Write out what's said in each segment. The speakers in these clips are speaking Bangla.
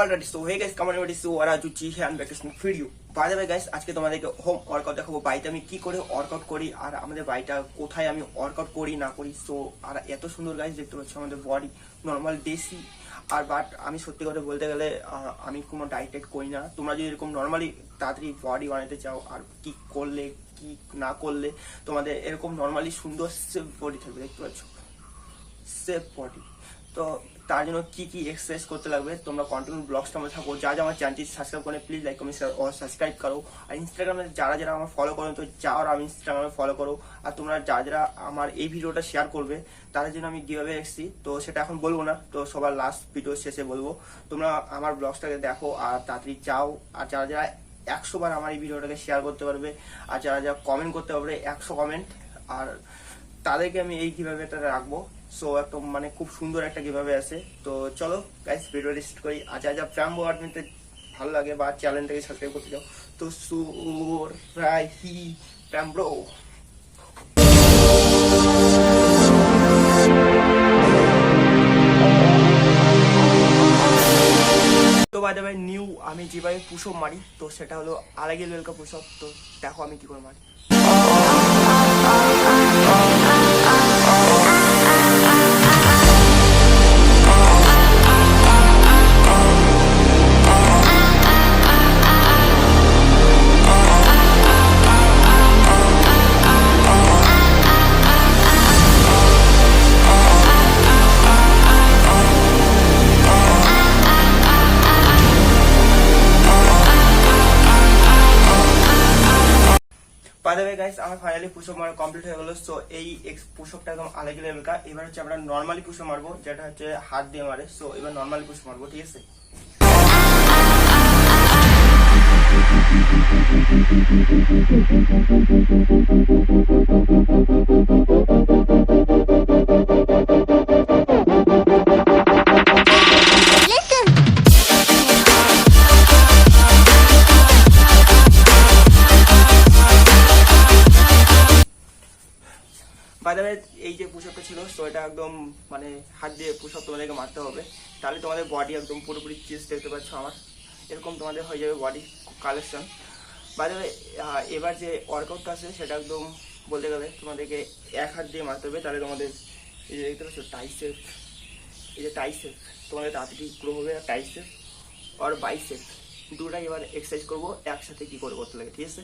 এবারে সো ওরা জুচি hand vacation video bye the guys আজকে তোমাদেরকে হোম ওয়ার্কআউট দেখাবো বাড়িতে আমি কি করে ওয়ার্কআউট করি আর আমাদের বাড়িটা কোথায় আমি ওয়ার্কআউট করি না করি সো আর এত সুন্দর গাইস দেখতে পাচ্ছ আমাদের বডি নর্মাল দেশি আর বাট আমি সত্যি কথা বলতে গেলে আমি কোনো ডায়েট করি না তোমরা যদি এরকম নর্মালি তাড়াতাড়ি বডি বানাতে চাও আর কি করলে কি না করলে তোমাদের এরকম নর্মালি সুন্দর বডি থাকবে দেখতে পাচ্ছ সেফ বডি তো তার জন্য কি কি এক্সারসাইজ করতে লাগবে, তোমরা কন্টিনিউ ব্লগসটা মধ্যে থাকো, যা যা আমার চ্যানেলটি সাবস্ক্রাইব করে প্লিজ লাইক কমেন্ট ও সাবস্ক্রাইব করো। আর ইনস্টাগ্রামে যারা যারা আমার ফলো করো, তো যাও আর আমি ইনস্টাগ্রামে ফলো করো। আর তোমরা যারা যারা আমার এই ভিডিওটা শেয়ার করবে, তাদের জন্য আমি গিভাবে এসেছি। তো সেটা এখন বলব না, তো সবার লাস্ট ভিডিও শেষে বলব। তোমরা আমার ব্লগসটাকে দেখো আর তাড়াতাড়ি চাও আর যারা যারা একশো বার আমার এই ভিডিওটাকে শেয়ার করতে পারবে, আর যারা যারা কমেন্ট করতে পারবে, একশো কমেন্ট আর তাদেরকে আমি এই কীভাবে এটা রাখব। সো একটা মানে খুব সুন্দর একটা কীভাবে আছে। তো চলো গাইস ভিডিও রিস্ট করি। যা যা ফ্যাম নিতে ভালো লাগে বা চ্যানেলটাকে সাবস্ক্রাইব করতে যাও তো সুর, রাই, হি ফ্যাম ব্রো বাই নিউ আমি যেভাবে পুষপ মারি, তো সেটা হলো আলাগে লেলকা পুষপ তো দেখো আমি কি করে মারি। বাই গাইস আমার ফাইনালি পুষপ মারা কমপ্লিট হয়ে গেলো সো এই পুষপটা একদম আলাদা লেভেলকা এবার হচ্ছে আমরা নর্মালি পুষপ মারবো, যেটা হচ্ছে হাত দিয়ে মারে সো এবার নর্মালি পুষপ মারবো, ঠিক আছে? বাই দ্য এই যে পুষপটা ছিল তো এটা একদম মানে হাত দিয়ে পুষপ তোমাদেরকে মারতে হবে। তাহলে তোমাদের বডি একদম পুরোপুরি চেস্ট দেখতে পাচ্ছ আমার। এরকম তোমাদের হয়ে যাবে বডি কালেকশন বাই দ্য এবার যে ওয়ার্কআউটটা আছে, সেটা একদম বলতে গেলে তোমাদেরকে এক হাত দিয়ে মারতে হবে। তাহলে তোমাদের এই যে দেখতে পাচ্ছ টাইসেপ এই যে টাইসেপ তোমাদের তাড়াতাড়ি গ্রো হবে আর টাইসেপ আর বাইসেপ দুটাই এবার এক্সারসাইজ করব, একসাথে কী করে করতে লাগে ঠিক আছে?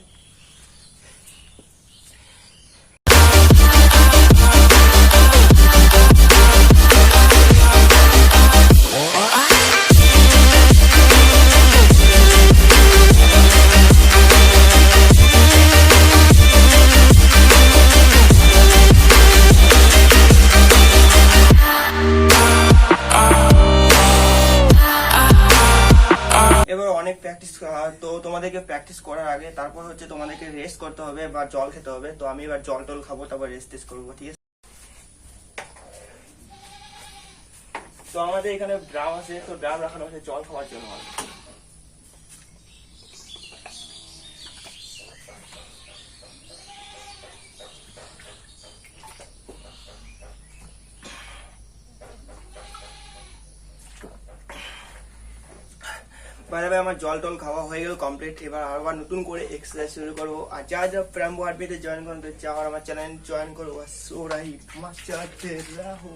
তোমাদেরকে প্র্যাকটিস করার আগে তারপর হচ্ছে তোমাদেরকে রেস্ট করতে হবে বা জল খেতে হবে। তো আমি এবার জল টল খাব, তারপর রেস্ট টেস্ট করব, ঠিক আছে? তো আমাদের এখানে ড্রাম আছে, তো ড্রাম রাখানো আছে জল খাওয়ার জন্য আর কি। বাইরে আমার জল টল খাওয়া হয়ে গেল কমপ্লিট এবার আবার নতুন করে এক্সারসাইজ শুরু করব। আর যা যা প্রাম্বো আর্মিতে জয়েন করুন তো আমার চ্যানেল জয়েন করো। সোরাই মাচাতে রাহো।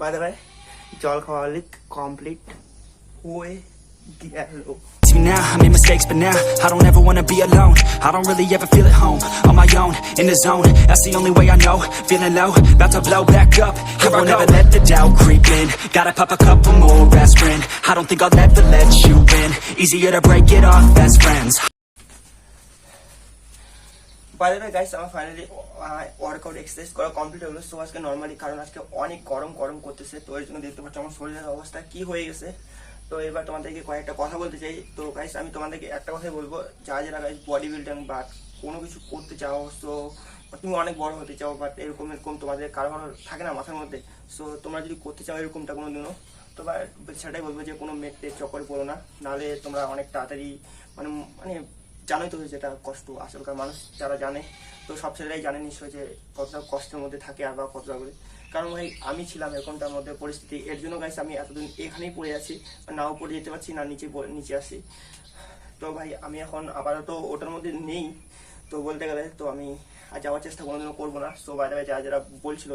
বাইরে ভাই জল খাওয়া লিক কমপ্লিট হয়ে গেল। You now. I made mistakes, but now I don't ever wanna be alone. I don't really ever feel at home. On my own, in the zone. That's the only way I know. Feeling low, about to blow back up. I won't ever let the doubt creep in. Gotta pop a couple more aspirin. I don't think I'll ever let you in. Easier to break it off best friends. বাইরে বাইরে গাইস আমার ফাইনালি ওয়ার্কআউট এক্সারসাইজ করা কমপ্লিট হলো সো আজকে নর্মালি কারণ আজকে অনেক গরম গরম করতেছে তো এর জন্য দেখতে পাচ্ছ আমার শরীরের অবস্থা কি হয়ে গেছে তো এবার তোমাদেরকে কয়েকটা কথা বলতে চাই। তো গাইস আমি তোমাদেরকে একটা কথাই বলব। যারা যারা গাইস বডি বিল্ডিং বা কোনো কিছু করতে চাও তো তুমি অনেক বড় হতে চাও বাট এরকম এরকম তোমাদের কারও কারও থাকে না মাথার মধ্যে। সো তোমরা যদি করতে চাও এরকমটা কোনো দিনও তো সেটাই বলব যে কোনো মেটে চক্করে পড়ো না। নাহলে তোমরা অনেক তাড়াতাড়ি মানে মানে জানোই তো যেটা কষ্ট আসলকার মানুষ যারা জানে। তো সব ছেলেরাই জানে নিশ্চয় যে কতটা কষ্টের মধ্যে থাকে আর বা কতটা করে। কারণ ভাই, আমি ছিলাম এরকমটার মধ্যে পরিস্থিতি। এর জন্য গাইস আমি এতদিন এখানেই পড়ে আছি নাও পড়ে যেতে পারছি না, নিচে নিচে আসি। তো ভাই, আমি এখন আপাতত ওটার মধ্যে নেই। তো বলতে গেলে তো আমি আর যাওয়ার চেষ্টা কোনোদিনও করব না। তো বাইরে যারা যারা বলছিল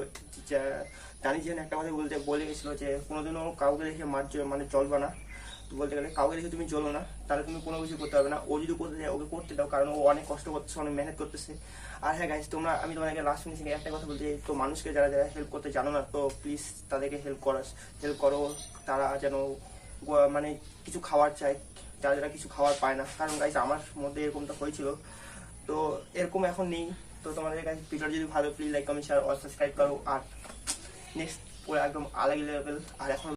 জানি যে একটা কথা বলতে বলে গেছিল যে কোনোদিনও কাউকে দেখে মার মানে চলবে না। বলতে গেলে কাউকে দেখে তুমি চলো না, তাহলে তুমি কোনো কিছু করতে পারবে না। ও যদি করতে যায় ওকে করতে দাও, কারণ ও অনেক কষ্ট করতেছে, অনেক মেহনত করতেছে। আর হ্যাঁ গাইজ তোমরা, আমি তোমাদেরকে লাস্ট ফিনিশিং একটা কথা বলতে তো মানুষকে যারা যারা হেল্প করতে জানো না, তো প্লিজ তাদেরকে হেল্প করাস হেল্প করো। তারা যেন মানে কিছু খাওয়ার চায়, যারা যারা কিছু খাওয়ার পায় না। কারণ গাইজ আমার মধ্যে এরকমটা হয়েছিল। তো এরকম এখন নেই। তো তোমাদের কাছে ভিডিও যদি ভালো প্লিজ লাইক কমেন্ট শেয়ার আর সাবস্ক্রাইব করো। আর নেক্সট পুরো একদম আলাদা লেভেল আর এখন